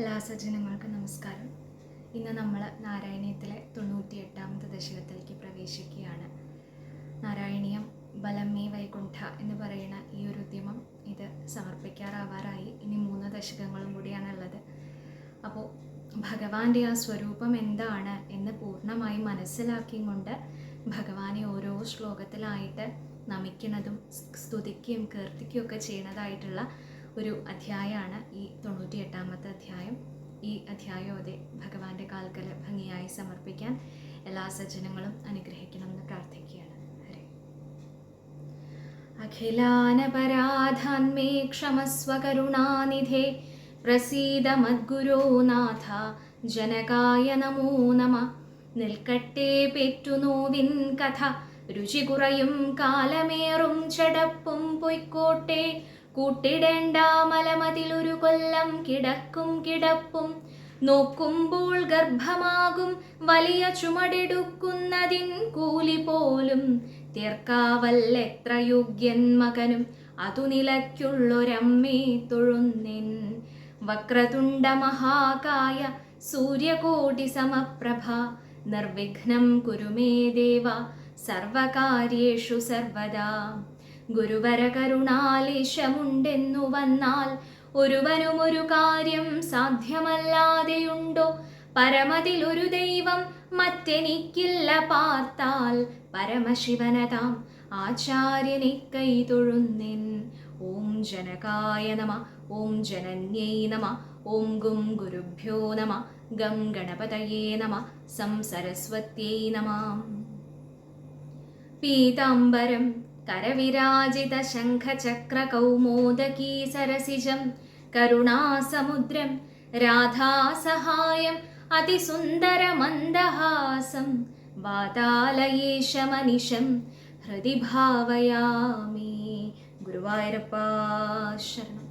എല്ലാ സജ്ജനങ്ങൾക്കും നമസ്കാരം. ഇന്ന് നമ്മൾ നാരായണീയത്തിലെ തൊണ്ണൂറ്റി എട്ടാമത്തെ ദശകത്തിലേക്ക് പ്രവേശിക്കുകയാണ്. നാരായണീയം ബലമേ വൈകുണ്ഠ എന്ന് പറയുന്ന ഈ ഒരു ഉദ്യമം ഇത് സമർപ്പിക്കാറാവാറായി. ഇനി മൂന്ന് ദശകങ്ങളും കൂടിയാണുള്ളത് അപ്പോൾ ഭഗവാന്റെ ആ സ്വരൂപം എന്താണ് എന്ന് പൂർണമായി മനസ്സിലാക്കിയും കൊണ്ട് ഭഗവാനെ ഓരോ ശ്ലോകത്തിലായിട്ട് നമിക്കുന്നതും സ്തുതിക്കുകയും കീർത്തിക്കുകയും ഒക്കെ ചെയ്യുന്നതായിട്ടുള്ള ഒരു അധ്യായമാണ് ഈ തൊണ്ണൂറ്റി എട്ടാമത്തെ അധ്യായം. ഈ അധ്യായം അതെ ഭഗവാന്റെ കാൽക്കൽ ഭംഗിയായി സമർപ്പിക്കാൻ എല്ലാ സജ്ജനങ്ങളും അനുഗ്രഹിക്കണമെന്ന് പ്രാർത്ഥിക്കുകയാണ്. ഹരേ. അഖിലാനപരാധാന്മേ ക്ഷമസ്വ കരുണാനിധേ പ്രസീദ മദ്ഗുരോ നാഥ. ജനകായ നമോ നമ. നിൽക്കട്ടെ പെറ്റുനോവിൻ കഥ. രുചി കുറയും കാലമേറും ചടപ്പും പൊയ്ക്കോട്ടെ. കൂട്ടിടേണ്ട മലമതിലൊരു കൊല്ലം കിടക്കും കിടപ്പും. നോക്കുമ്പോൾ ഗർഭമാകും വലിയ ചുമടെടുക്കുന്നതിൻ കൂലി പോലും. തീർക്കാവല്ലെത്ര യോഗ്യൻ മകനും അതു നിലയ്ക്കുള്ളൊരമ്മേ തൊഴുന്നിൻ. വക്രതുണ്ട മഹാകായ സൂര്യകോടി സമപ്രഭ നിർവിഘ്നം കുരുമേ ദേവ സർവകാര്യേഷു സർവദാ. ഗുരുവര കരുണാലേശമുണ്ടെന്നു വന്നാൽ ഒരുവനും ഒരു കാര്യം സാധ്യമല്ലാതെയുണ്ടോ? പരമതിൽ ഒരു ദൈവം മറ്റെനിക്കില്ല പാർത്താൽ പരമശിവനതാം ആചാര്യനെ കൈ തൊഴുന്നിൻ ഓം ജനകായ നമ ഓം ജനന്യൈ നമ ഓം ഗും ഗുരുഭ്യോ നമ ഗം ഗണപതയേ നമ സം സരസ്വത്യൈ നമ. പീതാംബരം കരവിരാജിത ശംഖചക്ര കൗമോദകീ സരസിജം കരുണാസമുദ്രം രാധാസഹായം അതിസുന്ദരമന്ദഹാസം. വാതാലയേശമനിശം ഹൃദി ഭാവയാമി ഗുരുവായൂരപ്പ ശരണം.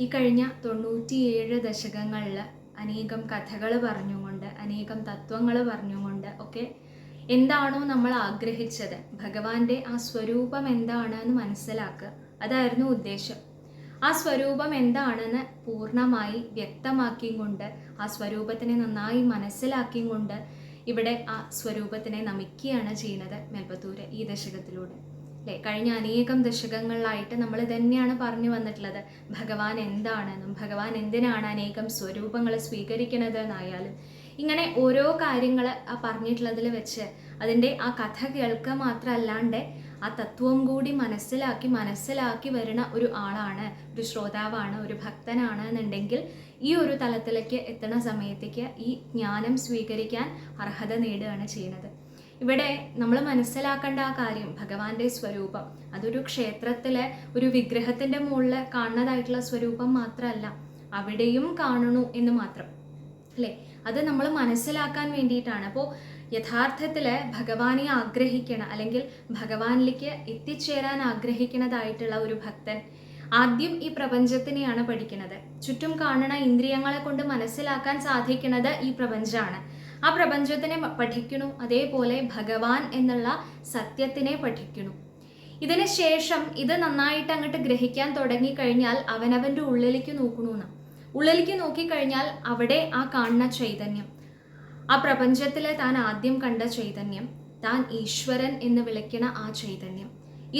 ഈ കഴിഞ്ഞ തൊണ്ണൂറ്റിയേഴ് ദശകങ്ങളിൽ അനേകം കഥകൾ പറഞ്ഞുകൊണ്ട് അനേകം തത്വങ്ങൾ പറഞ്ഞുകൊണ്ട് ഒക്കെ എന്താണോ നമ്മൾ ആഗ്രഹിച്ചത്? ഭഗവാന്റെ ആ സ്വരൂപം എന്താണെന്ന് മനസ്സിലാക്കുക. അതായിരുന്നു ഉദ്ദേശം. ആ സ്വരൂപം എന്താണെന്ന് പൂർണമായി വ്യക്തമാക്കിയും കൊണ്ട് ആ സ്വരൂപത്തിനെ നന്നായി മനസ്സിലാക്കിയും കൊണ്ട് ഇവിടെ ആ സ്വരൂപത്തിനെ നമിക്കുകയാണ് ചെയ്യുന്നത് മെൽപത്തൂര് ഈ ദശകത്തിലൂടെ. അല്ലേ? കഴിഞ്ഞ അനേകം ദശകങ്ങളിലായിട്ട് നമ്മൾ തന്നെയാണ് പറഞ്ഞു വന്നിട്ടുള്ളത്. ഭഗവാൻ എന്താണെന്നും ഭഗവാൻ എന്തിനാണ് അനേകം സ്വരൂപങ്ങൾ സ്വീകരിക്കുന്നത് എന്നായാലും ഇങ്ങനെ ഓരോ കാര്യങ്ങൾ ആ പറഞ്ഞിട്ടുള്ളതിൽ വെച്ച് അതിന്റെ ആ കഥ കേൾക്കുക മാത്രമല്ലാണ്ട് ആ തത്വം കൂടി മനസ്സിലാക്കി മനസ്സിലാക്കി വരുന്ന ഒരു ആളാണ് ഒരു ശ്രോതാവാണ് ഒരു ഭക്തനാണ് എന്നുണ്ടെങ്കിൽ ഈ ഒരു തലത്തിലേക്ക് എത്തുന്ന സമയത്തേക്ക് ഈ ജ്ഞാനം സ്വീകരിക്കാൻ അർഹത നേടുകയാണ് ചെയ്യുന്നത്. ഇവിടെ നമ്മൾ മനസ്സിലാക്കേണ്ട ആ കാര്യം ഭഗവാന്റെ സ്വരൂപം. അതൊരു ക്ഷേത്രത്തിലെ ഒരു വിഗ്രഹത്തിന്റെ മുകളിൽ കാണുന്നതായിട്ടുള്ള സ്വരൂപം മാത്രമല്ല അവിടെയും കാണണു എന്ന് മാത്രം. അല്ലേ? അത് നമ്മൾ മനസ്സിലാക്കാൻ വേണ്ടിയിട്ടാണ്. അപ്പോൾ യഥാർത്ഥത്തിൽ ഭഗവാനെ ആഗ്രഹിക്കണം അല്ലെങ്കിൽ ഭഗവാനിലേക്ക് എത്തിച്ചേരാൻ ആഗ്രഹിക്കുന്നതായിട്ടുള്ള ഒരു ഭക്തൻ ആദ്യം ഈ പ്രപഞ്ചത്തിനെയാണ് പഠിക്കുന്നത്. ചുറ്റും കാണുന്ന ഇന്ദ്രിയങ്ങളെ കൊണ്ട് മനസ്സിലാക്കാൻ സാധിക്കുന്നത് ഈ പ്രപഞ്ചമാണ് ആ പ്രപഞ്ചത്തിനെ പഠിക്കണു അതേപോലെ ഭഗവാൻ എന്നുള്ള സത്യത്തിനെ പഠിക്കണു ഇതിന് ശേഷം ഇത് നന്നായിട്ട് അങ്ങോട്ട് ഗ്രഹിക്കാൻ തുടങ്ങിക്കഴിഞ്ഞാൽ അവനവന്റെ ഉള്ളിലേക്ക് നോക്കണമെന്ന് ഉള്ളിലേക്ക് നോക്കിക്കഴിഞ്ഞാൽ അവിടെ ആ കാണുന്ന ചൈതന്യം. ആ പ്രപഞ്ചത്തിലെ താൻ ആദ്യം കണ്ട ചൈതന്യം താൻ ഈശ്വരൻ എന്ന് വിളിക്കണ ആ ചൈതന്യം.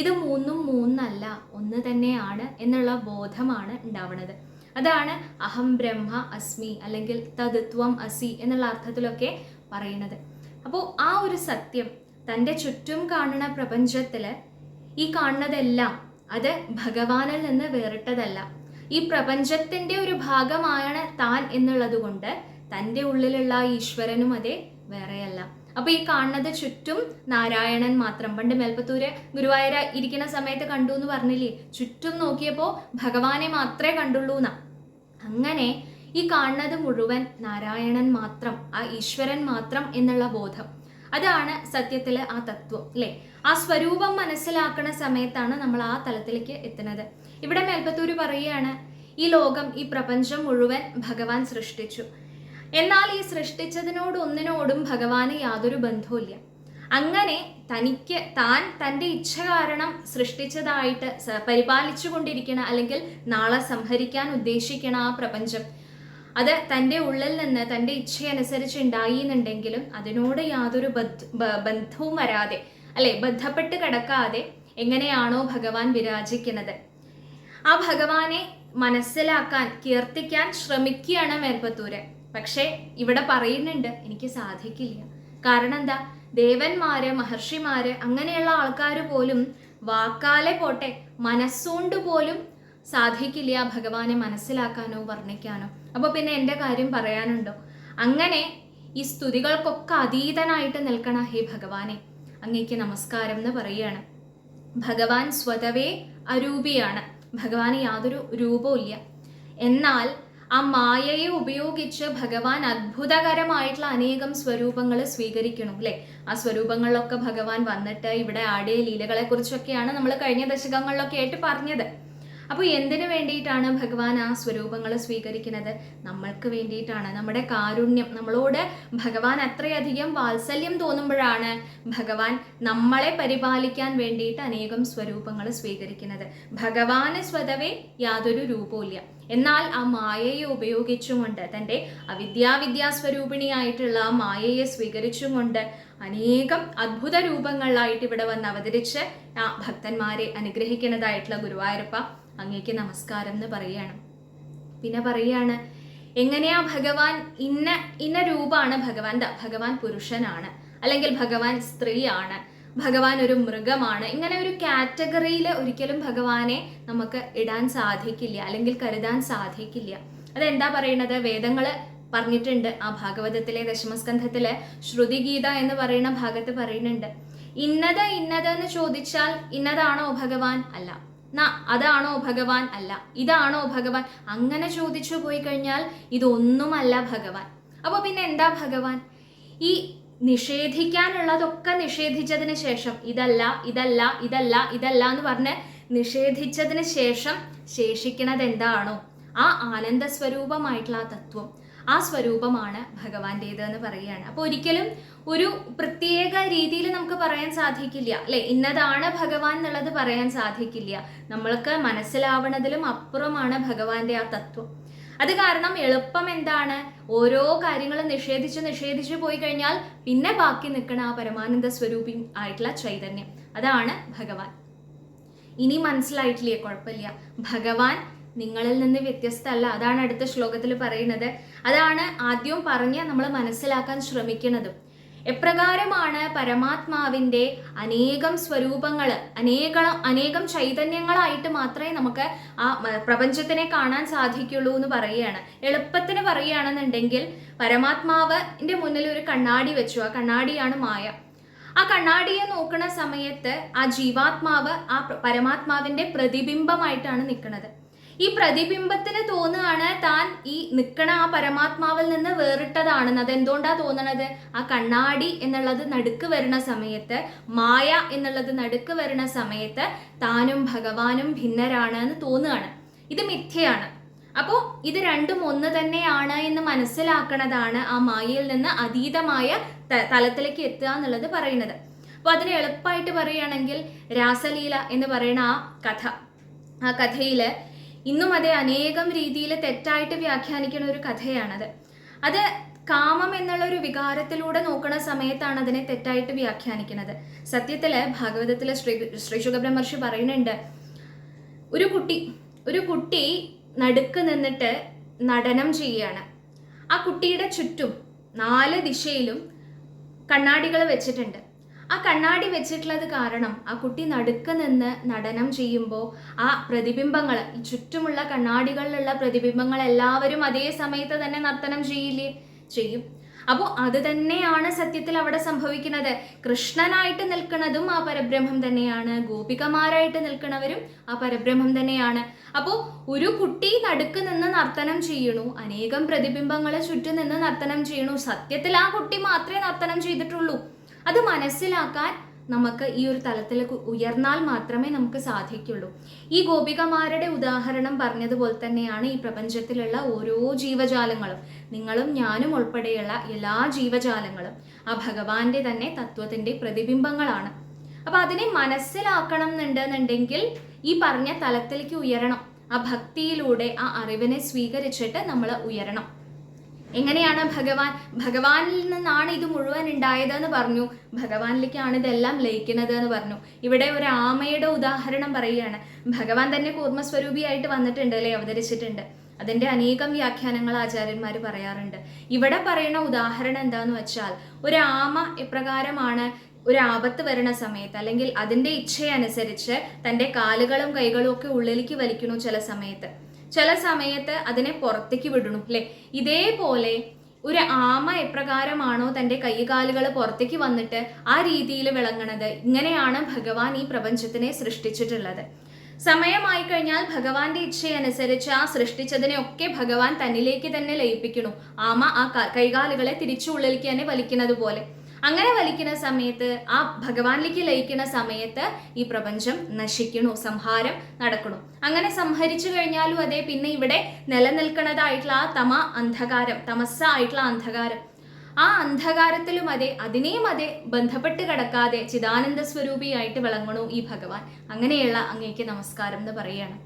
ഇത് മൂന്നും മൂന്നല്ല ഒന്ന് തന്നെയാണ് എന്നുള്ള ബോധമാണ് ഉണ്ടാവുന്നത് അതാണ് അഹം ബ്രഹ്മ അസ്മി അല്ലെങ്കിൽ തത്വം അസി എന്നുള്ള അർത്ഥത്തിലൊക്കെ പറയുന്നത്. അപ്പോൾ ആ ഒരു സത്യം തന്റെ ചുറ്റും കാണുന്ന പ്രപഞ്ചത്തിൽ ഈ കാണുന്നതെല്ലാം അത് ഭഗവാനിൽ നിന്ന് വേറിട്ടതല്ല. ഈ പ്രപഞ്ചത്തിന്റെ ഒരു ഭാഗമാണ് താൻ എന്നുള്ളത് കൊണ്ട് തന്റെ ഉള്ളിലുള്ള ഈശ്വരനും അതെ വേറെയല്ല. അപ്പൊ ഈ കാണുന്നത് ചുറ്റും നാരായണൻ മാത്രം. പണ്ട് മേൽപ്പത്തൂര് ഗുരുവായൂര ഇരിക്കുന്ന സമയത്ത് കണ്ടു എന്ന് പറഞ്ഞില്ലേ? ചുറ്റും നോക്കിയപ്പോൾ ഭഗവാനെ മാത്രമേ കണ്ടുള്ളൂ എന്നാ അങ്ങനെ ഈ കാണുന്നത് മുഴുവൻ നാരായണൻ മാത്രം ആ ഈശ്വരൻ മാത്രം എന്നുള്ള ബോധം. അതാണ് സത്യത്തിൽ ആ തത്വം അല്ലേ? ആ സ്വരൂപം മനസ്സിലാക്കുന്ന സമയത്താണ് നമ്മൾ ആ തലത്തിലേക്ക് എത്തുന്നത്. ഇവിടെ മേൽപ്പത്തൂര് പറയുകയാണ് ഈ ലോകം ഈ പ്രപഞ്ചം മുഴുവൻ ഭഗവാൻ സൃഷ്ടിച്ചു. എന്നാൽ ഈ സൃഷ്ടിച്ചതിനോട് ഒന്നിനോടും ഭഗവാന് യാതൊരു ബന്ധവുമില്ല. അങ്ങനെ തനിക്ക് താൻ തന്റെ ഇച്ഛ കാരണം സൃഷ്ടിച്ചതായിട്ട് പരിപാലിച്ചു കൊണ്ടിരിക്കണ അല്ലെങ്കിൽ നാളെ സംഹരിക്കാൻ ഉദ്ദേശിക്കണ ആ പ്രപഞ്ചം അത് തന്റെ ഉള്ളിൽ നിന്ന് തന്റെ ഇച്ഛയനുസരിച്ച് ഉണ്ടായി എന്നുണ്ടെങ്കിലും അതിനോട് യാതൊരു ബന്ധവും വരാതെ അല്ലെ ബന്ധപ്പെട്ട് കിടക്കാതെ എങ്ങനെയാണോ ഭഗവാൻ വിരാജിക്കുന്നത്. ആ ഭഗവാനെ മനസ്സിലാക്കാൻ കീർത്തിക്കാൻ ശ്രമിക്കുകയാണ് മേൽപ്പത്തൂര്. പക്ഷേ ഇവിടെ പറയുന്നുണ്ട് എനിക്ക് സാധിക്കില്ല. കാരണം എന്താ? ദേവന്മാര് മഹർഷിമാര് അങ്ങനെയുള്ള ആൾക്കാർ പോലും വാക്കാലെ പോട്ടെ മനസ്സുകൊണ്ട് പോലും സാധിക്കില്ല ഭഗവാനെ മനസ്സിലാക്കാനോ വർണിക്കാനോ. അപ്പോൾ പിന്നെ എന്റെ കാര്യം പറയാനുണ്ടോ? അങ്ങനെ ഈ സ്തുതികൾക്കൊക്കെ അതീതനായിട്ട് നിൽക്കണ ഹേ ഭഗവാനെ അങ്ങേക്ക് നമസ്കാരം എന്ന് പറയുകയാണ്. ഭഗവാൻ സ്വതവേ അരൂപിയാണ്. ഭഗവാന് യാതൊരു രൂപവും ഇല്ല. എന്നാൽ ആ മായയെ ഉപയോഗിച്ച് ഭഗവാൻ അത്ഭുതകരമായിട്ടുള്ള അനേകം സ്വരൂപങ്ങൾ സ്വീകരിക്കണം അല്ലെ? ആ സ്വരൂപങ്ങളിലൊക്കെ ഭഗവാൻ വന്നിട്ട് ഇവിടെ ആടിയ ലീലകളെ കുറിച്ചൊക്കെയാണ് നമ്മൾ കഴിഞ്ഞ ദശകങ്ങളിലൊക്കെ ആയിട്ട് പറഞ്ഞത്. അപ്പോൾ എന്തിനു വേണ്ടിയിട്ടാണ് ഭഗവാൻ ആ സ്വരൂപങ്ങൾ സ്വീകരിക്കുന്നത്? നമ്മൾക്ക് വേണ്ടിയിട്ടാണ്. നമ്മുടെ കാരുണ്യം. നമ്മളോട് ഭഗവാൻ അത്രയധികം വാത്സല്യം തോന്നുമ്പോഴാണ് ഭഗവാൻ നമ്മളെ പരിപാലിക്കാൻ വേണ്ടിയിട്ട് അനേകം സ്വരൂപങ്ങൾ സ്വീകരിക്കുന്നത്. ഭഗവാന് സ്വതവേ യാതൊരു രൂപവുമില്ല. എന്നാൽ ആ മായയെ ഉപയോഗിച്ചുകൊണ്ട് തന്റെ അവിദ്യാവിദ്യാ സ്വരൂപിണിയായിട്ടുള്ള ആ മായയെ സ്വീകരിച്ചുകൊണ്ട് അനേകം അത്ഭുത രൂപങ്ങളിലായിട്ട് ഇവിടെ വന്ന് അവതരിച്ച് ആ ഭക്തന്മാരെ അനുഗ്രഹിക്കുന്നതായിട്ടുള്ള ഗുരുവായൂരപ്പ അങ്ങേക്ക് നമസ്കാരം എന്ന് പറയുകയാണ്. പിന്നെ പറയാണ് എങ്ങനെയാ ഭഗവാൻ ഇന്ന ഇന്ന രൂപമാണ് ഭഗവാന്റെ ഭഗവാൻ പുരുഷനാണ്. അല്ലെങ്കിൽ ഭഗവാൻ സ്ത്രീയാണ് ഭഗവാൻ ഒരു മൃഗമാണ്. ഇങ്ങനെ ഒരു കാറ്റഗറിയിൽ ഒരിക്കലും ഭഗവാനെ നമുക്ക് ഇടാൻ സാധിക്കില്ല അല്ലെങ്കിൽ കരുതാൻ സാധിക്കില്ല. അതെന്താ പറയുന്നത് വേദങ്ങൾ പറഞ്ഞിട്ടുണ്ട്. ആ ഭാഗവതത്തിലെ ദശമസ്കന്ധത്തിലെ ശ്രുതിഗീത എന്ന് പറയുന്ന ഭാഗത്ത് പറയുന്നുണ്ട്. ഇന്നത് ഇന്നത് എന്ന് ചോദിച്ചാൽ ഇന്നതാണോ ഭഗവാൻ? അല്ല. അതാണോ ഭഗവാൻ? അല്ല. ഇതാണോ ഭഗവാൻ? അങ്ങനെ ചോദിച്ചു പോയി കഴിഞ്ഞാൽ ഇതൊന്നുമല്ല ഭഗവാൻ. അപ്പോൾ പിന്നെ എന്താ ഭഗവാൻ? ഈ നിഷേധിക്കാനുള്ളതൊക്കെ നിഷേധിച്ചതിന് ശേഷം ഇതല്ല ഇതല്ല ഇതല്ല ഇതല്ല എന്ന് പറഞ്ഞ് നിഷേധിച്ചതിന് ശേഷം ശേഷിക്കണത് എന്താണോ ആ ആനന്ദ സ്വരൂപമായിട്ടുള്ള ആ തത്വം. ആ സ്വരൂപമാണ് ഭഗവാന്റേത് എന്ന് പറയുകയാണ്. അപ്പോൾ ഒരിക്കലും ഒരു പ്രത്യേക രീതിയിൽ നമുക്ക് പറയാൻ സാധിക്കില്ല. അല്ലെ? ഇന്നതാണ് ഭഗവാൻ എന്നുള്ളത് പറയാൻ സാധിക്കില്ല. നമ്മൾക്ക് മനസ്സിലാവണതിലും അപ്പുറമാണ് ഭഗവാന്റെ ആ തത്വം. അത് കാരണം എളുപ്പം എന്താണ്? ഓരോ കാര്യങ്ങളും നിഷേധിച്ച് നിഷേധിച്ച് പോയി കഴിഞ്ഞാൽ പിന്നെ ബാക്കി നിൽക്കണ ആ പരമാനന്ദ സ്വരൂപി ആയിട്ടുള്ള ചൈതന്യം. അതാണ് ഭഗവാൻ. ഇനി മനസ്സിലായിട്ടില്ലേ? കുഴപ്പമില്ല. ഭഗവാൻ നിങ്ങളിൽ നിന്ന് വ്യത്യസ്തമല്ല. അതാണ് അടുത്ത ശ്ലോകത്തിൽ പറയുന്നത്. അതാണ് ആദ്യം പറഞ്ഞ് നമ്മൾ മനസ്സിലാക്കാൻ ശ്രമിക്കുന്നത്. എപ്രകാരമാണ് പരമാത്മാവിന്റെ അനേകം സ്വരൂപങ്ങൾ അനേക അനേകം ചൈതന്യങ്ങളായിട്ട് മാത്രമേ നമുക്ക് ആ പ്രപഞ്ചത്തിനെ കാണാൻ സാധിക്കുള്ളൂ എന്ന് പറയുകയാണ്. എളുപ്പത്തിന് പറയുകയാണെന്നുണ്ടെങ്കിൽ പരമാത്മാവിന്റെ മുന്നിൽ ഒരു കണ്ണാടി വെച്ചു. ആ കണ്ണാടിയാണ് മായ. ആ കണ്ണാടിയെ നോക്കുന്ന സമയത്ത് ആ ജീവാത്മാവ് ആ പരമാത്മാവിന്റെ പ്രതിബിംബമായിട്ടാണ് നിൽക്കുന്നത്. ഈ പ്രതിബിംബത്തിന് തോന്നുകയാണ് താൻ ഈ നിൽക്കണ ആ പരമാത്മാവിൽ നിന്ന് വേറിട്ടതാണെന്ന്. അതെന്തുകൊണ്ടാ തോന്നണത്? ആ കണ്ണാടി എന്നുള്ളത് നടുക്ക് വരുന്ന സമയത്ത് മായ എന്നുള്ളത് നടുക്ക് വരുന്ന സമയത്ത് താനും ഭഗവാനും ഭിന്നരാണ് എന്ന് തോന്നുകയാണ്. ഇത് മിഥ്യയാണ്. അപ്പോൾ ഇത് രണ്ടും ഒന്ന് തന്നെയാണ് എന്ന് മനസ്സിലാക്കണതാണ് ആ മായയിൽ നിന്ന് അതീതമായ തലത്തിലേക്ക് എത്തുക എന്നുള്ളത് പറയുന്നത്. അപ്പോൾ അതിന് എളുപ്പമായിട്ട് പറയുകയാണെങ്കിൽ രാസലീല എന്ന് പറയുന്ന ആ കഥ. ആ കഥയിൽ ഇന്നും അതെ അനേകം രീതിയിൽ തെറ്റായിട്ട് വ്യാഖ്യാനിക്കുന്ന ഒരു കഥയാണത്. അത് കാമം എന്നുള്ള ഒരു വികാരത്തിലൂടെ നോക്കുന്ന സമയത്താണ് അതിനെ തെറ്റായിട്ട് വ്യാഖ്യാനിക്കുന്നത്. സത്യത്തിൽ ഭാഗവതത്തിലെ ശ്രീ ശ്രീ ശുഖബ്രഹ്മർഷി പറയുന്നുണ്ട് ഒരു കുട്ടി ഒരു കുട്ടി നടുക്ക് നിന്നിട്ട് നടനം ചെയ്യുകയാണ്. ആ കുട്ടിയുടെ ചുറ്റും നാല് ദിശയിലും കണ്ണാടികൾ വെച്ചിട്ടുണ്ട്. ആ കണ്ണാടി വെച്ചിട്ടുള്ളത് കാരണം ആ കുട്ടി നടുക്ക് നിന്ന് നടനം ചെയ്യുമ്പോൾ ആ പ്രതിബിംബങ്ങൾ ചുറ്റുമുള്ള കണ്ണാടികളിലുള്ള പ്രതിബിംബങ്ങൾ എല്ലാവരും അതേ സമയത്ത് തന്നെ നർത്തനം ചെയ്യില്ലേ? ചെയ്യും. അപ്പോൾ അത് തന്നെയാണ് സത്യത്തിൽ അവിടെ സംഭവിക്കുന്നത്. കൃഷ്ണനായിട്ട് നിൽക്കുന്നതും ആ പരബ്രഹ്മം തന്നെയാണ്. ഗോപികമാരായിട്ട് നിൽക്കുന്നവരും ആ പരബ്രഹ്മം തന്നെയാണ്. അപ്പോൾ ഒരു കുട്ടി നടുക്ക് നിന്ന് നർത്തനം ചെയ്യണു അനേകം പ്രതിബിംബങ്ങളെ ചുറ്റും നിന്ന് നർത്തനം ചെയ്യണു സത്യത്തിൽ ആ കുട്ടി മാത്രമേ നർത്തനം ചെയ്തിട്ടുള്ളൂ. അത് മനസ്സിലാക്കാൻ നമുക്ക് ഈ ഒരു തലത്തിൽ ഉയർന്നാൽ മാത്രമേ നമുക്ക് സാധിക്കുള്ളൂ. ഈ ഗോപികമാരുടെ ഉദാഹരണം പറഞ്ഞതുപോലെ തന്നെയാണ് ഈ പ്രപഞ്ചത്തിലുള്ള ഓരോ ജീവജാലങ്ങളും. നിങ്ങളും ഞാനും ഉൾപ്പെടെയുള്ള എല്ലാ ജീവജാലങ്ങളും. ആ ഭഗവാന്റെ തന്നെ തത്വത്തിന്റെ പ്രതിബിംബങ്ങളാണ്. അപ്പൊ അതിനെ മനസ്സിലാക്കണം എന്നുണ്ടെന്നുണ്ടെങ്കിൽ ഈ പറഞ്ഞ തലത്തിലേക്ക് ഉയരണം. ആ ഭക്തിയിലൂടെ ആ അറിവിനെ സ്വീകരിച്ചിട്ട് നമ്മൾ ഉയരണം. എങ്ങനെയാണ് ഭഗവാൻ ഭഗവാനിൽ നിന്നാണ് ഇത് മുഴുവൻ ഉണ്ടായതെന്ന് പറഞ്ഞു. ഭഗവാനിലേക്കാണ് ഇതെല്ലാം ലയിക്കുന്നത് എന്ന് പറഞ്ഞു. ഇവിടെ ഒരു ആമയുടെ ഉദാഹരണം പറയുകയാണ്. ഭഗവാൻ തന്നെ കൂർമ്മസ്വരൂപിയായിട്ട് വന്നിട്ടുണ്ട് അല്ലെ അവതരിച്ചിട്ടുണ്ട്. അതിന്റെ അനേകം വ്യാഖ്യാനങ്ങൾ ആചാര്യന്മാർ പറയാറുണ്ട്. ഇവിടെ പറയുന്ന ഉദാഹരണം എന്താന്ന് വെച്ചാൽ ഒരു ആമ എപ്രകാരമാണ് ഒരു ആപത്ത് വരുന്ന സമയത്ത് അല്ലെങ്കിൽ അതിന്റെ ഇച്ഛയനുസരിച്ച് തന്റെ കാലുകളും കൈകളും ഒക്കെ ഉള്ളിലേക്ക് വലിക്കണു ചില സമയത്ത്. ചില സമയത്ത് അതിനെ പുറത്തേക്ക് വിടണം അല്ലെ? ഇതേപോലെ ഒരു ആമ എപ്രകാരമാണോ തന്റെ കൈകാലുകൾ പുറത്തേക്ക് വന്നിട്ട് ആ രീതിയിൽ വിളങ്ങണത്? ഇങ്ങനെയാണ് ഭഗവാൻ ഈ പ്രപഞ്ചത്തിനെ സൃഷ്ടിച്ചിട്ടുള്ളത്. സമയമായി കഴിഞ്ഞാൽ ഭഗവാന്റെ ഇച്ഛയനുസരിച്ച് ആ സൃഷ്ടിച്ചതിനെ ഒക്കെ ഭഗവാൻ തന്നിലേക്ക് തന്നെ ലയിപ്പിക്കണു. ആമ ആ കൈകാലുകളെ തിരിച്ചു ഉള്ളിലേക്ക് തന്നെ വലിക്കുന്നത് പോലെ അങ്ങനെ വലിക്കുന്ന സമയത്ത് ആ ഭഗവാനിലേക്ക് ലയിക്കുന്ന സമയത്ത് ഈ പ്രപഞ്ചം നശിക്കണു സംഹാരം നടക്കണു അങ്ങനെ സംഹരിച്ചു കഴിഞ്ഞാലും അതെ പിന്നെ ഇവിടെ നിലനിൽക്കുന്നതായിട്ടുള്ള ആ തമ അന്ധകാരം തമസ ആയിട്ടുള്ള അന്ധകാരം. ആ അന്ധകാരത്തിലും അതെ അതിനെയും അതെ ബന്ധപ്പെട്ട് കിടക്കാതെ ചിദാനന്ദ സ്വരൂപിയായിട്ട് വിളങ്ങണു ഈ ഭഗവാൻ. അങ്ങനെയുള്ള അങ്ങേക്ക് നമസ്കാരം എന്ന് പറയാണ്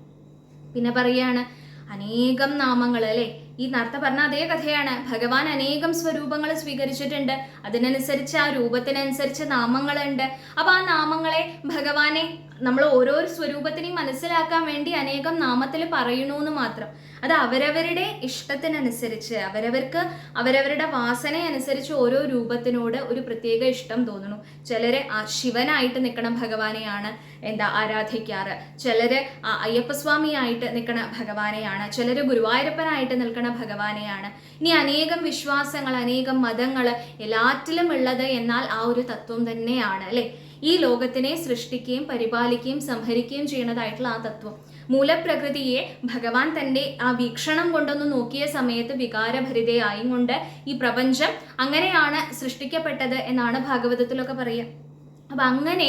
പിന്നെ പറയാണ് അനേകം നാമങ്ങൾ അല്ലെ ഈ നർത്ത പറഞ്ഞ അതേ കഥയാണ്. ഭഗവാൻ അനേകം സ്വരൂപങ്ങൾ സ്വീകരിച്ചിട്ടുണ്ട്. അതിനനുസരിച്ച് ആ രൂപത്തിനനുസരിച്ച് നാമങ്ങളുണ്ട്. അപ്പൊ ആ നാമങ്ങളെ ഭഗവാനെ നമ്മൾ ഓരോ സ്വരൂപത്തിനെയും മനസ്സിലാക്കാൻ വേണ്ടി അനേകം നാമത്തിൽ പറയണു എന്ന് മാത്രം. അത് അവരവരുടെ ഇഷ്ടത്തിനനുസരിച്ച് അവരവർക്ക് അവരവരുടെ വാസനയനുസരിച്ച് ഓരോ രൂപത്തിനോട് ഒരു പ്രത്യേക ഇഷ്ടം തോന്നുന്നു. ചിലര് ആ ശിവനായിട്ട് നിൽക്കണ ഭഗവാനെയാണ് എന്താ ആരാധിക്കാറ്. ചിലര് അയ്യപ്പസ്വാമിയായിട്ട് നിൽക്കണ ഭഗവാനെയാണ്. ചിലര് ഗുരുവായൂരപ്പനായിട്ട് നിൽക്കണ ഭഗവാനെയാണ്. ഇനി അനേകം വിശ്വാസങ്ങൾ അനേകം മതങ്ങൾ എല്ലാറ്റിലും ഉള്ളത് എന്നാൽ ആ ഒരു തത്വം തന്നെയാണ് അല്ലെ? ഈ ലോകത്തിനെ സൃഷ്ടിക്കുകയും പരിപാലിക്കുകയും സംഹരിക്കുകയും ചെയ്യുന്നതായിട്ടുള്ള ആ തത്വം. മൂലപ്രകൃതിയെ ഭഗവാൻ തന്റെ ആ വീക്ഷണം കൊണ്ടൊന്ന് നോക്കിയ സമയത്ത് വികാരഭരിതയായും കൊണ്ട് ഈ പ്രപഞ്ചം. അങ്ങനെയാണ് സൃഷ്ടിക്കപ്പെട്ടത് എന്നാണ് ഭാഗവതത്തിലൊക്കെ പറയുക. അപ്പൊ അങ്ങനെ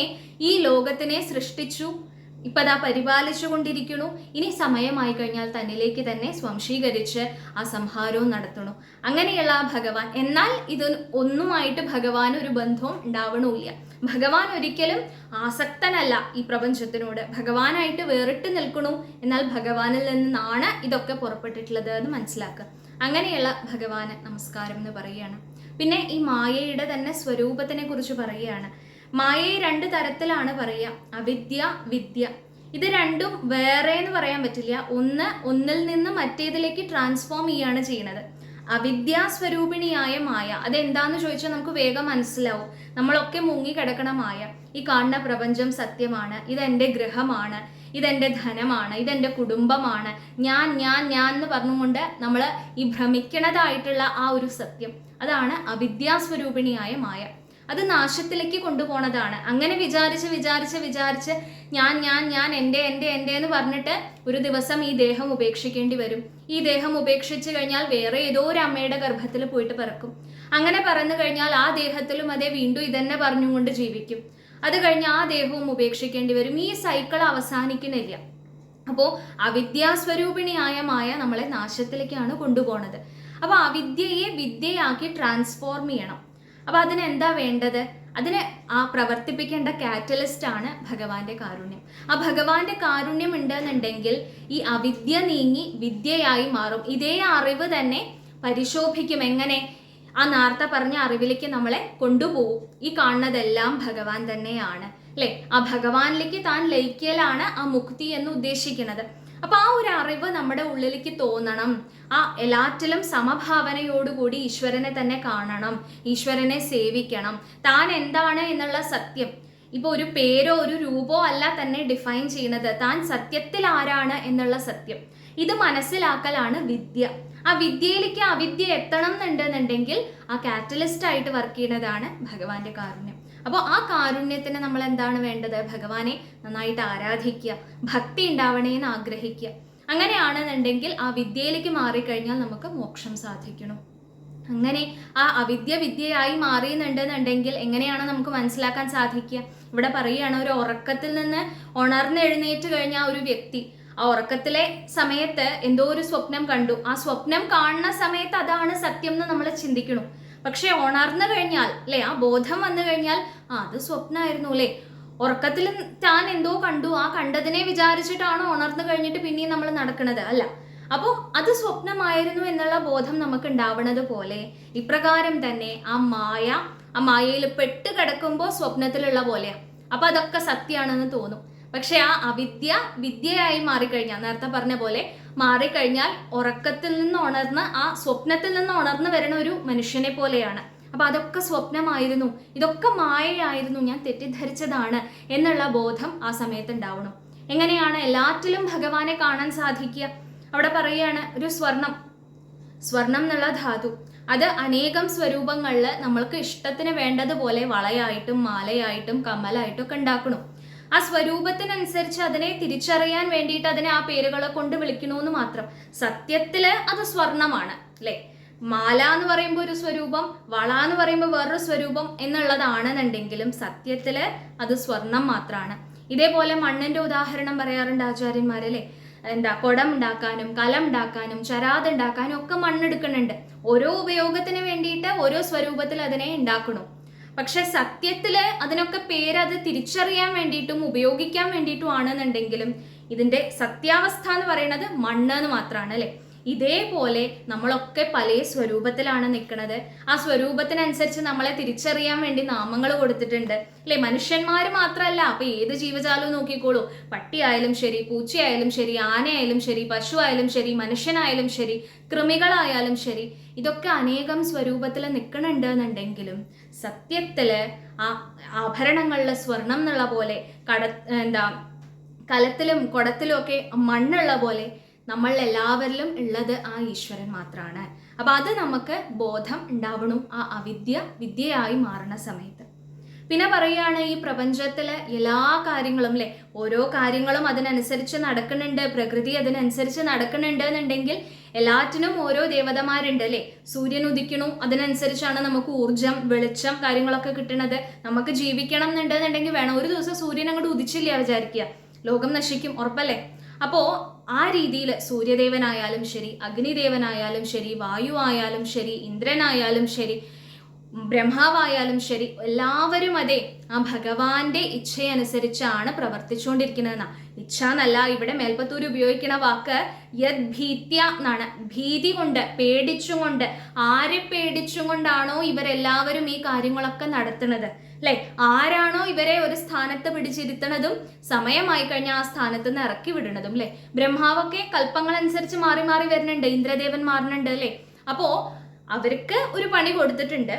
ഈ ലോകത്തിനെ സൃഷ്ടിച്ചു. ഇപ്പൊ അതാ പരിപാലിച്ചു കൊണ്ടിരിക്കണു ഇനി സമയമായി കഴിഞ്ഞാൽ തന്നിലേക്ക് തന്നെ സ്വംശീകരിച്ച് ആ സംഹാരവും നടത്തണു അങ്ങനെയുള്ള ആ ഭഗവാൻ. എന്നാൽ ഇത് ഒന്നുമായിട്ട് ഭഗവാൻ ഒരു ബന്ധവും ഉണ്ടാവണമില്ല. ഭഗവാൻ ഒരിക്കലും ആസക്തനല്ല ഈ പ്രപഞ്ചത്തിനോട്. ഭഗവാനായിട്ട് വേറിട്ട് നിൽക്കണു എന്നാൽ ഭഗവാനിൽ നിന്നാണ് ഇതൊക്കെ പുറപ്പെട്ടിട്ടുള്ളത് എന്ന് മനസ്സിലാക്കുക. അങ്ങനെയുള്ള ഭഗവാന് നമസ്കാരം എന്ന് പറയുകയാണ്. പിന്നെ ഈ മായയുടെ തന്നെ സ്വരൂപത്തിനെ കുറിച്ച് പറയുകയാണ്. മായയെ രണ്ട് തരത്തിലാണ് പറയുക. അവിദ്യ വിദ്യ. ഇത് രണ്ടും വേറെ എന്ന് പറയാൻ പറ്റില്ല. ഒന്ന് ഒന്നിൽ നിന്ന് മറ്റേതിലേക്ക് ട്രാൻസ്ഫോം ചെയ്യാണ് ചെയ്യുന്നത്. അവിദ്യാസ്വരൂപിണിയായ മായ. അതെന്താന്ന് ചോദിച്ചാൽ നമുക്ക് വേഗം മനസ്സിലാവും. നമ്മളൊക്കെ മുങ്ങി കിടക്കണ മായ. ഈ കാണുന്ന പ്രപഞ്ചം സത്യമാണ്. ഇതെന്റെ ഗ്രഹമാണ്. ഇതെന്റെ ധനമാണ്. ഇതെന്റെ കുടുംബമാണ്. ഞാൻ ഞാൻ ഞാൻ എന്ന് പറഞ്ഞുകൊണ്ട് നമ്മൾ ഈ ഭ്രമിക്കണതായിട്ടുള്ള ആ ഒരു സത്യം. അതാണ് അവിദ്യാസ്വരൂപിണിയായ മായ. അത് നാശത്തിലേക്ക് കൊണ്ടുപോണതാണ്. അങ്ങനെ വിചാരിച്ച് വിചാരിച്ച് വിചാരിച്ച് ഞാൻ ഞാൻ ഞാൻ എന്റെ എന്റെ എന്റെ എന്ന് പറഞ്ഞിട്ട് ഒരു ദിവസം ഈ ദേഹം ഉപേക്ഷിക്കേണ്ടി വരും. ഈ ദേഹം ഉപേക്ഷിച്ച് കഴിഞ്ഞാൽ വേറെ ഏതോ ഒരു അമ്മയുടെ ഗർഭത്തിൽ പോയിട്ട് പിറക്കും. അങ്ങനെ പറഞ്ഞു കഴിഞ്ഞാൽ ആ ദേഹത്തിലും അതേ വീണ്ടും ഇതന്നെ പറഞ്ഞുകൊണ്ട് ജീവിക്കും. അത് കഴിഞ്ഞ് ആ ദേഹവും ഉപേക്ഷിക്കേണ്ടി വരും. ഈ സൈക്കിൾ അവസാനിക്കുന്നില്ല. അപ്പോൾ അവിദ്യാസ്വരൂപിണിയായ മായ നമ്മളെ നാശത്തിലേക്കാണ് കൊണ്ടുപോണത്. അപ്പോൾ അവിദ്യയെ വിദ്യയാക്കി ട്രാൻസ്ഫോർം ചെയ്യണം. അപ്പൊ അതിന് എന്താ വേണ്ടത്? അതിന് ആ പ്രവർത്തിപ്പിക്കേണ്ട കാറ്റലിസ്റ്റ് ആണ് ഭഗവാന്റെ കാരുണ്യം. ആ ഭഗവാന്റെ കാരുണ്യം ഉണ്ടെന്നുണ്ടെങ്കിൽ ഈ അവിദ്യ നീങ്ങി വിദ്യയായി മാറും. ഇതേ അറിവ് തന്നെ പരിശോഭിക്കും. എങ്ങനെ? ആ നേരത്തെ പറഞ്ഞ അറിവിലേക്ക് നമ്മളെ കൊണ്ടുപോകും. ഈ കാണുന്നതെല്ലാം ഭഗവാൻ തന്നെയാണ്. അല്ലെ? ആ ഭഗവാനിലേക്ക് താൻ ലയിക്കലാണ് ആ മുക്തി എന്ന് ഉദ്ദേശിക്കുന്നത്. അപ്പൊ ആ ഒരു അറിവ് നമ്മുടെ ഉള്ളിലേക്ക് തോന്നണം. ആ എല്ലാറ്റിലും സമഭാവനയോടുകൂടി ഈശ്വരനെ തന്നെ കാണണം. ഈശ്വരനെ സേവിക്കണം. താൻ എന്താണ് എന്നുള്ള സത്യം. ഇപ്പൊ ഒരു പേരോ ഒരു രൂപോ അല്ല തന്നെ ഡിഫൈൻ ചെയ്യുന്നത് താൻ സത്യത്തിൽ ആരാണ് എന്നുള്ള സത്യം. ഇത് മനസ്സിലാക്കലാണ് വിദ്യ. ആ വിദ്യയിലേക്ക് അവിദ്യ എത്തണം എന്നുണ്ടെന്നുണ്ടെങ്കിൽ ആ കാറ്റലിസ്റ്റ് ആയിട്ട് വർക്ക് ചെയ്യുന്നതാണ് ഭഗവാന്റെ കാരുണ്യം. അപ്പോൾ ആ കാരുണ്യത്തിന് നമ്മൾ എന്താണ് വേണ്ടത്? ഭഗവാനെ നന്നായിട്ട് ആരാധിക്കുക ഭക്തി ഉണ്ടാവണേ എന്ന് ആഗ്രഹിക്കുക. അങ്ങനെയാണെന്നുണ്ടെങ്കിൽ ആ വിദ്യയിലേക്ക് മാറിക്കഴിഞ്ഞാൽ നമുക്ക് മോക്ഷം സാധിക്കണം. അങ്ങനെ ആ അവിദ്യ വിദ്യയായി മാറിയുന്നുണ്ടെന്നുണ്ടെങ്കിൽ എങ്ങനെയാണ് നമുക്ക് മനസ്സിലാക്കാൻ സാധിക്കുക? ഇവിടെ പറയുകയാണ് ഒരു ഉറക്കത്തിൽ നിന്ന് ഉണർന്നെഴുന്നേറ്റ് കഴിഞ്ഞ ആ ഒരു വ്യക്തി ആ ഉറക്കത്തിലെ സമയത്ത് എന്തോ ഒരു സ്വപ്നം കണ്ടു. ആ സ്വപ്നം കാണുന്ന സമയത്ത് അതാണ് സത്യം എന്ന് നമ്മൾ ചിന്തിക്കണം. പക്ഷെ ഉണർന്നു കഴിഞ്ഞാൽ അല്ലെ? ആ ബോധം വന്നു കഴിഞ്ഞാൽ ആ അത് സ്വപ്നമായിരുന്നു അല്ലെ? ഉറക്കത്തിൽ താൻ എന്തോ കണ്ടു. ആ കണ്ടതിനെ വിചാരിച്ചിട്ടാണ് ഉണർന്നു കഴിഞ്ഞിട്ട് പിന്നെയും നമ്മൾ നടക്കുന്നത് അല്ല? അപ്പോൾ അത് സ്വപ്നമായിരുന്നു എന്നുള്ള ബോധം നമുക്ക് ഉണ്ടാവണത് പോലെ ഇപ്രകാരം തന്നെ ആ മായ ആ മായയിൽ പെട്ട് കിടക്കുമ്പോൾ സ്വപ്നത്തിലുള്ള പോലെയാണ് അപ്പൊ അതൊക്കെ സത്യമാണെന്ന് തോന്നും. പക്ഷെ ആ അവിദ്യ വിദ്യയായി മാറിക്കഴിഞ്ഞാൽ നേരത്തെ പറഞ്ഞ പോലെ മാറിക്കഴിഞ്ഞാൽ ഉറക്കത്തിൽ നിന്ന് ഉണർന്ന് ആ സ്വപ്നത്തിൽ നിന്ന് ഉണർന്ന് വരുന്ന ഒരു മനുഷ്യനെ പോലെയാണ്. അപ്പൊ അതൊക്കെ സ്വപ്നമായിരുന്നു. ഇതൊക്കെ മായയായിരുന്നു. ഞാൻ തെറ്റിദ്ധരിച്ചതാണ് എന്നുള്ള ബോധം ആ സമയത്ത് ഉണ്ടാവണം എങ്ങനെയാണ് എല്ലാറ്റിലും ഭഗവാനെ കാണാൻ സാധിക്കുക? അവിടെ പറയുകയാണ് ഒരു സ്വർണം. സ്വർണം എന്നുള്ള ധാതു. അത് അനേകം സ്വരൂപങ്ങളിൽ നമ്മൾക്ക് ഇഷ്ടത്തിന് വേണ്ടതുപോലെ വളയായിട്ടും മാലയായിട്ടും കമ്മലായിട്ടും ഒക്കെ ഉണ്ടാക്കണം. ആ സ്വരൂപത്തിനനുസരിച്ച് അതിനെ തിരിച്ചറിയാൻ വേണ്ടിയിട്ട് അതിനെ ആ പേരുകളെ കൊണ്ട് വിളിക്കണമെന്ന് മാത്രം. സത്യത്തിൽ അത് സ്വർണമാണ് അല്ലേ? മാല എന്ന് പറയുമ്പോൾ ഒരു സ്വരൂപം വള എന്ന് പറയുമ്പോൾ വേറൊരു സ്വരൂപം എന്നുള്ളതാണെന്നുണ്ടെങ്കിലും സത്യത്തിൽ അത് സ്വർണം മാത്രമാണ് ഇതേപോലെ മണ്ണിന്റെ ഉദാഹരണം പറയാറുണ്ട് ആചാര്യന്മാർ ആചാര്യന്മാരല്ലേ എന്താ കുടം ഉണ്ടാക്കാനും കലം ഉണ്ടാക്കാനും ചരാത് ഉണ്ടാക്കാനും ഒക്കെ മണ്ണെടുക്കുന്നുണ്ട്. ഓരോ ഉപയോഗത്തിന് വേണ്ടിയിട്ട് ഓരോ സ്വരൂപത്തിൽ അതിനെ ഉണ്ടാക്കണം. പക്ഷെ സത്യത്തിൽ അതിനൊക്കെ പേര് അത് തിരിച്ചറിയാൻ വേണ്ടിയിട്ടും ഉപയോഗിക്കാൻ വേണ്ടിയിട്ടും ആണെന്നുണ്ടെങ്കിലും ഇതിന്റെ സത്യാവസ്ഥ എന്ന് പറയുന്നത് മണ്ണ് എന്ന് മാത്രമാണ് അല്ലെ? ഇതേപോലെ നമ്മളൊക്കെ പല സ്വരൂപത്തിലാണ് നിൽക്കുന്നത് ആ സ്വരൂപത്തിനനുസരിച്ച് നമ്മളെ തിരിച്ചറിയാൻ വേണ്ടി നാമങ്ങൾ കൊടുത്തിട്ടുണ്ട്. അല്ലെ? മനുഷ്യന്മാർ മാത്രമല്ല അപ്പൊ ഏത് ജീവജാലവും നോക്കിക്കോളൂ. പട്ടിയായാലും ശരി പൂച്ചയായാലും ശരി ആനയായാലും ശരി പശു ആയാലും ശരി മനുഷ്യനായാലും ശരി കൃമികളായാലും ശരി ഇതൊക്കെ അനേകം സ്വരൂപത്തിൽ നിൽക്കണുണ്ട് എന്നുണ്ടെങ്കിലും സത്യത്തിൽ ആ ആഭരണങ്ങളിലെ സ്വർണം എന്നുള്ള പോലെ കട എന്താ കലത്തിലും കുടത്തിലും ഒക്കെ മണ്ണുള്ള പോലെ നമ്മൾ എല്ലാവരിലും ഉള്ളത് ആ ഈശ്വരൻ മാത്രമാണ് അപ്പൊ അത് നമുക്ക് ബോധം ഉണ്ടാവണം ആ അവിദ്യ വിദ്യയായി മാറുന്ന സമയത്ത്. പിന്നെ പറയുകയാണ് ഈ പ്രപഞ്ചത്തിലെ എല്ലാ കാര്യങ്ങളും അല്ലെ ഓരോ കാര്യങ്ങളും അതിനനുസരിച്ച് നടക്കുന്നുണ്ട് പ്രകൃതി അതിനനുസരിച്ച് നടക്കുന്നുണ്ട് എന്നുണ്ടെങ്കിൽ എല്ലാറ്റിനും ഓരോ ദേവതമാരുണ്ട് അല്ലെ? സൂര്യൻ ഉദിക്കണു അതിനനുസരിച്ചാണ് നമുക്ക് ഊർജം വെളിച്ചം കാര്യങ്ങളൊക്കെ കിട്ടണത് നമുക്ക് ജീവിക്കണം എന്നുണ്ടെന്നുണ്ടെങ്കിൽ വേണം. ഒരു ദിവസം സൂര്യൻ അങ്ങോട്ട് ഉദിച്ചില്ല വിചാരിക്കുക. ലോകം നശിക്കും ഉറപ്പല്ലേ? അപ്പോ ആ രീതിയിൽ സൂര്യദേവനായാലും ശരി അഗ്നിദേവനായാലും ശരി വായു ആയാലും ശരി ഇന്ദ്രനായാലും ശരി ബ്രഹ്മാവായാലും ശരി എല്ലാവരും അതെ ആ ഭഗവാന്റെ ഇച്ഛയനുസരിച്ചാണ് പ്രവർത്തിച്ചുകൊണ്ടിരിക്കുന്നതെന്ന. ഇച്ഛ എന്നല്ല ഇവിടെ മേൽപ്പത്തൂർ ഉപയോഗിക്കുന്ന വാക്ക് യത് ഭീത്യ എന്നാണ്. ഭീതി കൊണ്ട് പേടിച്ചുകൊണ്ട് ആരെ പേടിച്ചുകൊണ്ടാണോ ഇവരെല്ലാവരും ഈ കാര്യങ്ങളൊക്കെ നടത്തുന്നത്? അല്ലെ? ആരാണോ ഇവരെ ഒരു സ്ഥാനത്ത് പിടിച്ചിരുത്തണതും സമയമായി കഴിഞ്ഞാൽ ആ സ്ഥാനത്ത് നിന്ന് ഇറക്കി വിടുന്നതും അല്ലെ? ബ്രഹ്മാവൊക്കെ കൽപ്പങ്ങൾ അനുസരിച്ച് മാറി മാറി വരുന്നുണ്ട് ഇന്ദ്രദേവൻ മാറുന്നുണ്ട് അല്ലെ? അപ്പോ അവർക്ക് ഒരു പണി കൊടുത്തിട്ടുണ്ട്.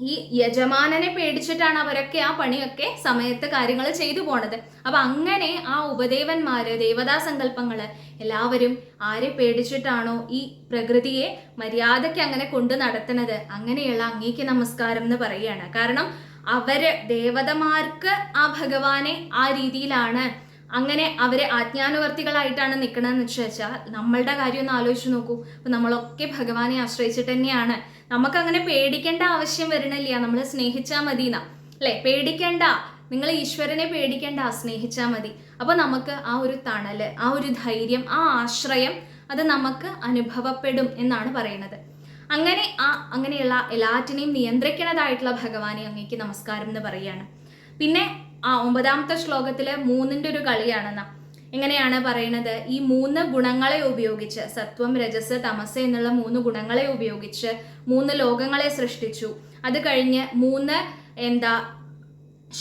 ഈ യജമാനനെ പേടിച്ചിട്ടാണ് അവരൊക്കെ ആ പണിയൊക്കെ സമയത്ത് കാര്യങ്ങൾ ചെയ്തു പോണത്. അപ്പൊ അങ്ങനെ ആ ഉപദേവന്മാര് ദേവതാ സങ്കല്പങ്ങൾ എല്ലാവരും ആരെ പേടിച്ചിട്ടാണോ ഈ പ്രകൃതിയെ മര്യാദയ്ക്ക് അങ്ങനെ കൊണ്ടു നടത്തുന്നത്? അങ്ങനെയുള്ള അങ്ങേക്ക് നമസ്കാരം എന്ന് പറയുകയാണ്. കാരണം അവർ ദേവതമാർക്ക് ആ ഭഗവാനെ ആ രീതിയിലാണ് അങ്ങനെ അവരെ ആജ്ഞാനുവർത്തികളായിട്ടാണ് നിൽക്കണമെന്ന് വെച്ച് വെച്ചാൽ നമ്മളുടെ കാര്യം ഒന്ന് ആലോചിച്ച് നോക്കൂ. അപ്പൊ നമ്മളൊക്കെ ഭഗവാനെ ആശ്രയിച്ചിട്ട് തന്നെയാണ്. നമുക്ക് അങ്ങനെ പേടിക്കേണ്ട ആവശ്യം വരണില്ല. നമ്മൾ സ്നേഹിച്ചാൽ മതി എന്നാ അല്ലെ? പേടിക്കേണ്ട. നിങ്ങൾ ഈശ്വരനെ പേടിക്കേണ്ട. സ്നേഹിച്ചാൽ മതി. അപ്പൊ നമുക്ക് ആ ഒരു തണൽ ആ ഒരു ധൈര്യം ആ ആശ്രയം അത് നമുക്ക് അനുഭവപ്പെടും എന്നാണ് പറയുന്നത്. അങ്ങനെ ആ അങ്ങനെയുള്ള എല്ലാറ്റിനെയും നിയന്ത്രിക്കുന്നതായിട്ടുള്ള ഭഗവാനെ അങ്ങേക്ക് നമസ്കാരം എന്ന് പറയുകയാണ്. പിന്നെ ആ ഒമ്പതാമത്തെ ശ്ലോകത്തിലെ മൂന്നിന്റെ ഒരു കളിയാണെന്ന. എങ്ങനെയാണ് പറയുന്നത് ഈ മൂന്ന് ഗുണങ്ങളെ ഉപയോഗിച്ച് സത്വം രജസ് തമസ് എന്നുള്ള മൂന്ന് ഗുണങ്ങളെ ഉപയോഗിച്ച് മൂന്ന് ലോകങ്ങളെ സൃഷ്ടിച്ചു. അത് കഴിഞ്ഞ് മൂന്ന് എന്താ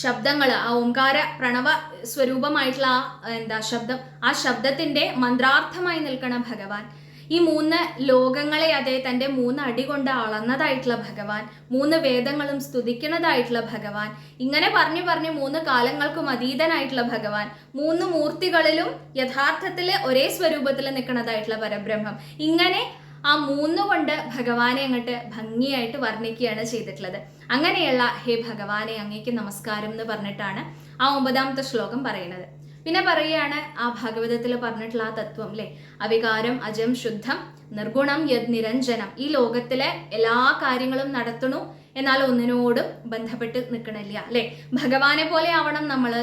ശബ്ദങ്ങൾ ആ ഓംകാര പ്രണവ സ്വരൂപമായിട്ടുള്ള ആ എന്താ ശബ്ദം ആ ശബ്ദത്തിന്റെ മന്ത്രാർത്ഥമായി നിൽക്കണം ഭഗവാൻ. ഈ മൂന്ന് ലോകങ്ങളെ അതേ തന്റെ മൂന്ന് അടി കൊണ്ട് അളന്നതായിട്ടുള്ള ഭഗവാൻ മൂന്ന് വേദങ്ങളും സ്തുതിക്കുന്നതായിട്ടുള്ള ഭഗവാൻ ഇങ്ങനെ പറഞ്ഞു പറഞ്ഞ് മൂന്ന് കാലങ്ങൾക്കും അതീതനായിട്ടുള്ള ഭഗവാൻ മൂന്ന് മൂർത്തികളിലും യഥാർത്ഥത്തിൽ ഒരേ സ്വരൂപത്തിൽ നിൽക്കുന്നതായിട്ടുള്ള പരബ്രഹ്മം. ഇങ്ങനെ ആ മൂന്ന് കൊണ്ട് ഭഗവാനെ അങ്ങോട്ട് ഭംഗിയായിട്ട് വർണിക്കുകയാണ് ചെയ്തിട്ടുള്ളത്. അങ്ങനെയുള്ള ഹേ ഭഗവാനെ അങ്ങേക്ക് നമസ്കാരം എന്ന് പറഞ്ഞിട്ടാണ് ആ ഒമ്പതാമത്തെ ശ്ലോകം പറയുന്നത്. പിന്നെ പറയുകയാണ് ആ ഭാഗവതത്തിൽ പറഞ്ഞിട്ടുള്ള ആ തത്വം അല്ലെ അവികാരം അജം ശുദ്ധം നിർഗുണം യദ് നിരഞ്ജനം ഈ ലോകത്തിലെ എല്ലാ കാര്യങ്ങളും നടത്തണു എന്നാൽ ഒന്നിനോടും ബന്ധപ്പെട്ട് നിൽക്കണില്ല അല്ലെ ഭഗവാനെ പോലെ ആവണം നമ്മൾ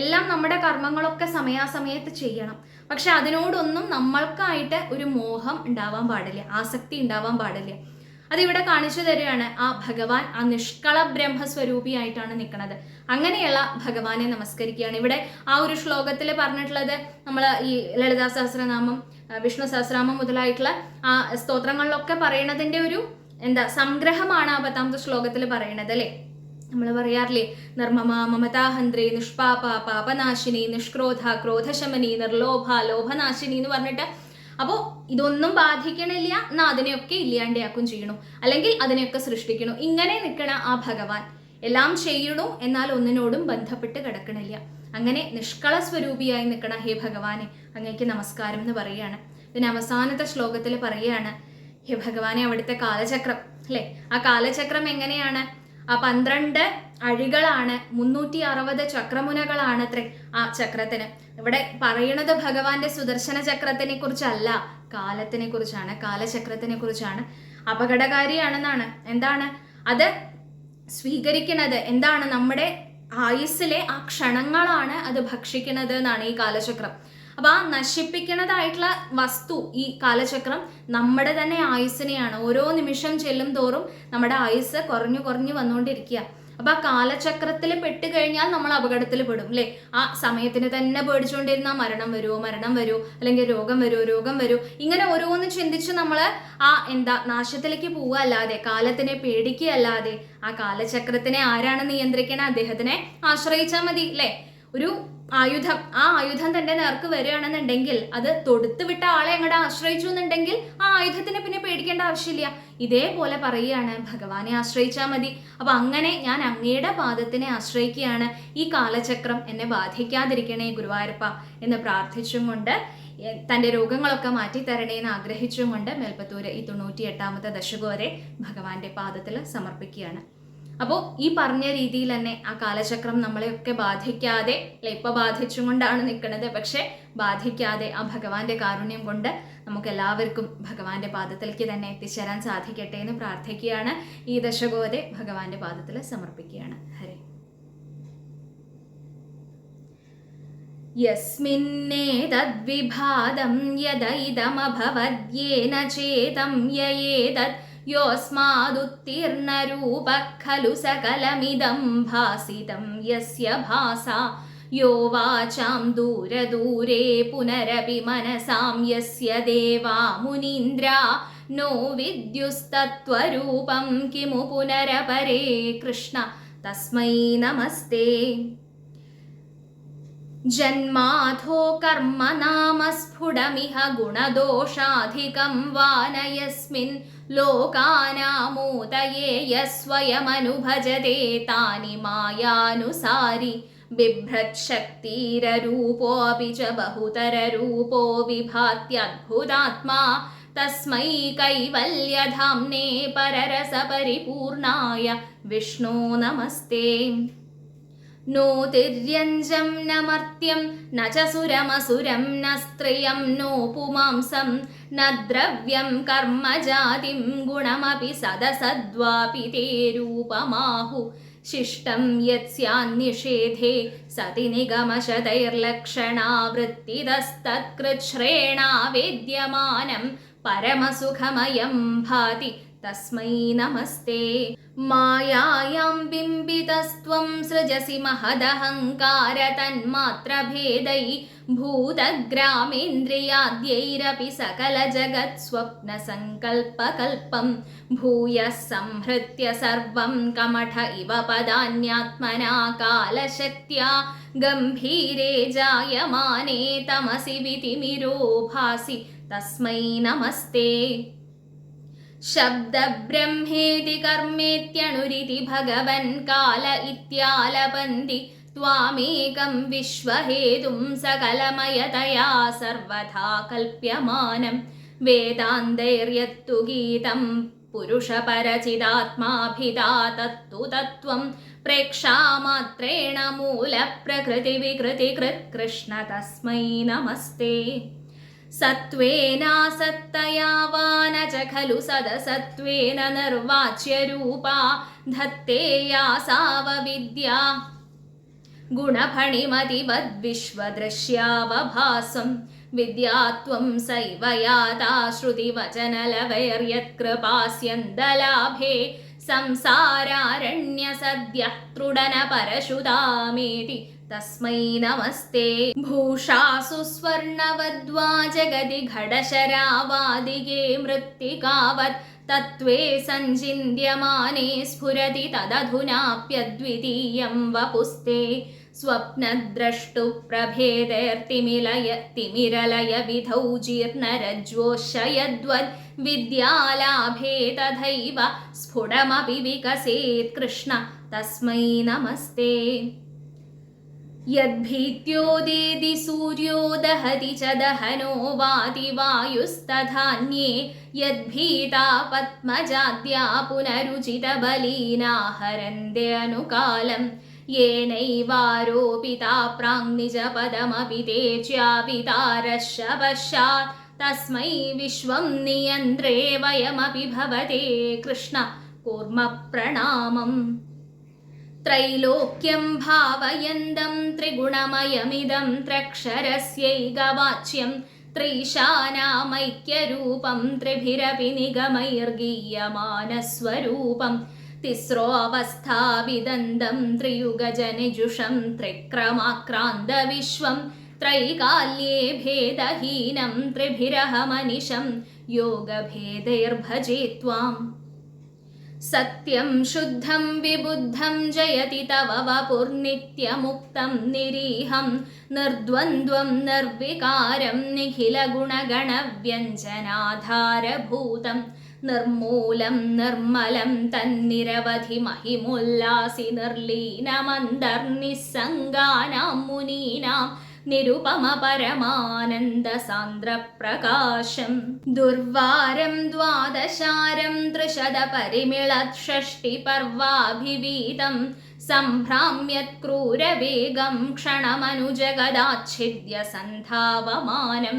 എല്ലാം നമ്മുടെ കർമ്മങ്ങളൊക്കെ സമയാസമയത്ത് ചെയ്യണം. പക്ഷെ അതിനോടൊന്നും നമ്മൾക്കായിട്ട് ഒരു മോഹം ഉണ്ടാവാൻ പാടില്ല. ആസക്തി ഉണ്ടാവാൻ പാടില്ല. അതിവിടെ കാണിച്ചു തരികയാണ്. ആ ഭഗവാൻ ആ നിഷ്കള ബ്രഹ്മസ്വരൂപിയായിട്ടാണ് നിൽക്കുന്നത്. അങ്ങനെയുള്ള ഭഗവാനെ നമസ്കരിക്കുകയാണ്. ഇവിടെ ആ ഒരു ശ്ലോകത്തിൽ പറഞ്ഞിട്ടുള്ളത് നമ്മൾ ഈ ലളിതാ സഹസ്രനാമം വിഷ്ണു സഹസ്രനാമം മുതലായിട്ടുള്ള ആ സ്തോത്രങ്ങളിലൊക്കെ പറയണതിന്റെ ഒരു എന്താ സംഗ്രഹമാണ് ആ പത്താമത്തെ ശ്ലോകത്തിൽ പറയണത് അല്ലേ? നമ്മൾ പറയാറില്ലേ നിർമ്മമ മമതാഹന്ത്രി നിഷ്പാപ പാപനാശിനി നിഷ്ക്രോധ ക്രോധശമനി നിർലോഭ ലോഭനാശിനി എന്ന് പറഞ്ഞിട്ട് അപ്പോൾ ഇതൊന്നും ബാധിക്കണില്ല എന്നാ അതിനെയൊക്കെ ഇല്ലാണ്ടാക്കും ചെയ്യണു. അല്ലെങ്കിൽ അതിനെയൊക്കെ സൃഷ്ടിക്കണു. ഇങ്ങനെ നിൽക്കണ ആ ഭഗവാൻ. എല്ലാം ചെയ്യണു എന്നാൽ ഒന്നിനോടും ബന്ധപ്പെട്ട് കിടക്കണില്ല. അങ്ങനെ നിഷ്കള സ്വരൂപിയായി നിൽക്കണ ഹേ ഭഗവാനെ അങ്ങേക്ക് നമസ്കാരം എന്ന് പറയുകയാണ്. പിന്നെ അവസാനത്തെ ശ്ലോകത്തിൽ പറയുകയാണ് ഹേ ഭഗവാനെ അവിടുത്തെ കാലചക്രം. അല്ലേ? ആ കാലചക്രം എങ്ങനെയാണ്? ആ പന്ത്രണ്ട് അഴികളാണ് മുന്നൂറ്റി അറുപത് ചക്രമുനകളാണ് അത്രേ ആ ചക്രത്തിന്. ഇവിടെ പറയുന്നത് ഭഗവാന്റെ സുദർശന ചക്രത്തിനെ കുറിച്ചല്ല കാലത്തിനെ കുറിച്ചാണ് കാലചക്രത്തിനെ കുറിച്ചാണ്. അപകടകാരിയാണെന്നാണ്. എന്താണ്? അത് സ്വീകരിക്കുന്നത് എന്താണ്? നമ്മുടെ ആയുസ്സിലെ ആ ക്ഷണങ്ങളാണ് അത് ഭക്ഷിക്കുന്നത് എന്നാണ് ഈ കാലചക്രം. അപ്പൊ ആ നശിപ്പിക്കുന്നതായിട്ടുള്ള വസ്തു ഈ കാലചക്രം നമ്മുടെ തന്നെ ആയുസ്സിനെയാണ്. ഓരോ നിമിഷം ചെല്ലും തോറും നമ്മുടെ ആയുസ് കുറഞ്ഞു കുറഞ്ഞു വന്നുകൊണ്ടിരിക്കുക. അപ്പൊ ആ കാലചക്രത്തിൽ പെട്ട് കഴിഞ്ഞാൽ നമ്മൾ അപകടത്തിൽ പെടും അല്ലെ? ആ സമയത്തിന് തന്നെ പേടിച്ചുകൊണ്ടിരുന്ന മരണം വരുമോ മരണം വരുമോ അല്ലെങ്കിൽ രോഗം വരുമോ രോഗം വരുമോ ഇങ്ങനെ ഓരോന്ന് ചിന്തിച്ച് നമ്മൾ ആ എന്താ നാശത്തിലേക്ക് പോവുക അല്ലാതെ കാലത്തിനെ പേടിക്കുകയല്ലാതെ ആ കാലചക്രത്തിനെ ആരാണ് നിയന്ത്രിക്കണേ? അദ്ദേഹത്തിനെ ആശ്രയിച്ചാൽ മതി അല്ലേ? ഒരു ആയുധം ആ ആയുധം തന്റെ നേർക്ക് വരികയാണെന്നുണ്ടെങ്കിൽ അത് തൊടുത്തു വിട്ട ആളെ അങ്ങോട്ട് ആശ്രയിച്ചു എന്നുണ്ടെങ്കിൽ ആ ആയുധത്തിനെ പിന്നെ പേടിക്കേണ്ട ആവശ്യമില്ല. ഇതേപോലെ പറയുകയാണ് ഭഗവാനെ ആശ്രയിച്ചാൽ മതി. അപ്പൊ അങ്ങനെ ഞാൻ അങ്ങയുടെ പാദത്തിനെ ആശ്രയിക്കുകയാണ്. ഈ കാലചക്രം എന്നെ ബാധിക്കാതിരിക്കണേ ഗുരുവായൂരപ്പ എന്ന് പ്രാർത്ഥിച്ചും കൊണ്ട് രോഗങ്ങളൊക്കെ മാറ്റി തരണേ എന്ന് ആഗ്രഹിച്ചും കൊണ്ട് മേൽപ്പത്തൂര് ഈ തൊണ്ണൂറ്റി എട്ടാമത്തെ ദശകം വരെ ഭഗവാന്റെ പാദത്തിൽ സമർപ്പിക്കുകയാണ്. അപ്പോൾ ഈ പറഞ്ഞ രീതിയിൽ തന്നെ ആ കാലചക്രം നമ്മളെയൊക്കെ ബാധിക്കാതെ അല്ലെ ഇപ്പൊ ബാധിച്ചുകൊണ്ടാണ് നിൽക്കുന്നത് പക്ഷെ ബാധിക്കാതെ ആ ഭഗവാന്റെ കാരുണ്യം കൊണ്ട് നമുക്ക് എല്ലാവർക്കും ഭഗവാന്റെ പാദത്തിലേക്ക് തന്നെ എത്തിച്ചേരാൻ സാധിക്കട്ടെ എന്ന് പ്രാർത്ഥിക്കുകയാണ്. ഈ ദശകോതെ ഭഗവാന്റെ പാദത്തിൽ സമർപ്പിക്കുകയാണ്. ഹരേ. യസ്മിന്നേതദ്വിഭാദം യദ ഇദമഭവദ്യേന ചേതം യയേതത് योऽस्मादुत्तीर्णरूपः खलु सकलमिदं भासितं यस्य भासा यो वाचां दूरदूरे पुनरपि मनसां यस्य देवा मुनीन्द्रा नो विद्युस्तत्त्वरूपं किमु पुनरपरे कृष्ण तस्मै नमस्ते जन्माथो कर्म नाम स्फुटमिह गुणदोषाधिकं वा न यस्मिन् लोकानामूतये यस्वयमनुभजते तानि मायानुसारि। बिभ्रच्छक्तिररूपोऽपि च बहुतररूपो विभात्यद्भुतात्मा। तस्मै कैवल्यधाम्ने पररसपरिपूर्णाय विष्णो नमस्ते नो तिर्यञ्जं न मर्त्यं न च सुरमसुरं न स्त्रियं नो पुमांसं न द्रव्यं कर्म जातिं गुणमपि सदसद्वापि ते रूपमाहु शिष्टं यत्स्यान्निषेधे सति निगमशतैर्लक्षणावृत्तितस्तत्कृच्छ्रेणा वेद्यमानं परमसुखमयं भाति तस्मै नमस्ते। मायायां बिम्बितस्त्वं सृजसि महदहङ्कार तन्मात्रभेदै भूतग्रामेन्द्रियाद्यैरपि सकलजगत्स्वप्नसङ्कल्पकल्पं भूयः संहृत्य सर्वं कमठ इव पदान्यात्मना कालशक्त्या गम्भीरे जायमाने तमसि वितिमिरो भासि। तस्मै नमस्ते शब्दब्रह्मेति कर्मेत्यणुरिति भगवन् काल इत्यालपन्ति त्वामेकं विश्वहेतुं सकलमयतया सर्वथा कल्प्यमानं वेदान्तैर्यत्तु गीतं പുരുഷപരചിതാത്മാഭിതാ തത്തു തത്വം പ്രേക്ഷാമാത്രേണ മൂലപ്രകൃതിവികൃതികൃത് കൃഷ്ണ തസ്മൈ सत्त्वेनासक्तया वा न च खलु सदसत्त्वेन निर्वाच्यरूपा धत्तेया सावविद्या गुणफणिमतिवद्विश्वदृश्यावभासं विद्या त्वं सैव याता श्रुतिवचनलवैर्यत्कृपास्यन्दलाभे संसारारण्यसद्यः त्रुडनपरशुदामेति തസ്മൈ നമസ്തേ. ഭൂഷാസു സ്വർണവദ്വാ ജഗതി ഘടശരാവാദികേ മൃത്തികാവത്. തത്വേ സഞ്ചിന്യമാനേ സ്ഫുരതി തദധുനാപ്യദ്വിതീയം വപുസ്തേ. സ്വപ്നദ്രഷ്ടു പ്രഭേദർത്തിമിലയ തിമിരലയ വിധൗ ജീർണരജ്വോശയദ്വദ് വിദ്യാലാഭേ തഥൈവ സ്ഫുടമപി വികസേത് കൃഷ്ണ. തസ്മൈ നമസ്തേ. യദ്ഭീത്യോദേതി സൂര്യോദഹതി ച ദഹനോ വാതി വായുസ്തധാന്യേ യദ്ഭീതാ പത്മജാദ്യാ പുനരുചിതബലീനാഹരന്തെ അനുകാലം യേനൈവാരോപിതാ പ്രാങ്നിജപദമപി തേ ച്യാപിതാരശപശ്ചാത് തസ്മൈ വിശ്വം നിയന്ത്രേ വയമപി ഭവതേ കൃഷ്ണ കൂർമ്മ പ്രണാമം त्रैलोक्यं भावयन्दं त्रिगुणमयमिदं त्र्यक्षरस्यैकवाच्यं त्रीशानामैक्यरूपं त्रिभिरपि निगमैर्गीयमानस्वरूपं तिस्रोऽवस्थाविदन्तं त्रियुगजनिजुषं त्रिक्रमाक्रान्तविश्वं त्रैकाल्ये भेदहीनं त्रिभिरहमनिशं योगभेदैर्भजे त्वाम् സത്യം ശുദ്ധം വിബുദ്ധം ജയതി തവ വപുർനിത്യമുക്തം നിരീഹം നിർദ്വന്ദ്വം നിർവികാരം നിഖിലഗുണഗണവ്യഞ്ജനാധാരഭൂതം നിർമൂലം നിർമ്മലം തന്നിരവധി മഹിമുല്ലാസി നിർലീനമന്തർനിസ്സംഗാനാം മുനീനാം നിരുപമ പരമാനന്ദ സാന്ദ്രപ്രകാശം ദുർവാരം ദ്വാദശാരം ത്രിശത പരിമിള ഷഷ്ടി പർവാഭിവീതം സംഭ്രാമ്യത്ക്രൂരവേഗം ക്ഷണമനുജഗദാച്ഛിദ്യ സന്ധാവമാനം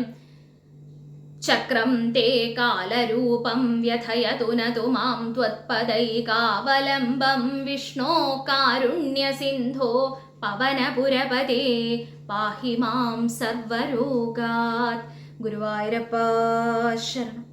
ചക്രം തേ കാലരൂപം വ്യഥയതു നതു മാം ത്വത്പദൈകാവലംബം. വിഷ്ണോ കാരുണ്യസിന്ധോ പവനപുരപതേ പാഹി മാം സർവരോഗാത് ഗുരുവായൂരപ്പ ശരണം.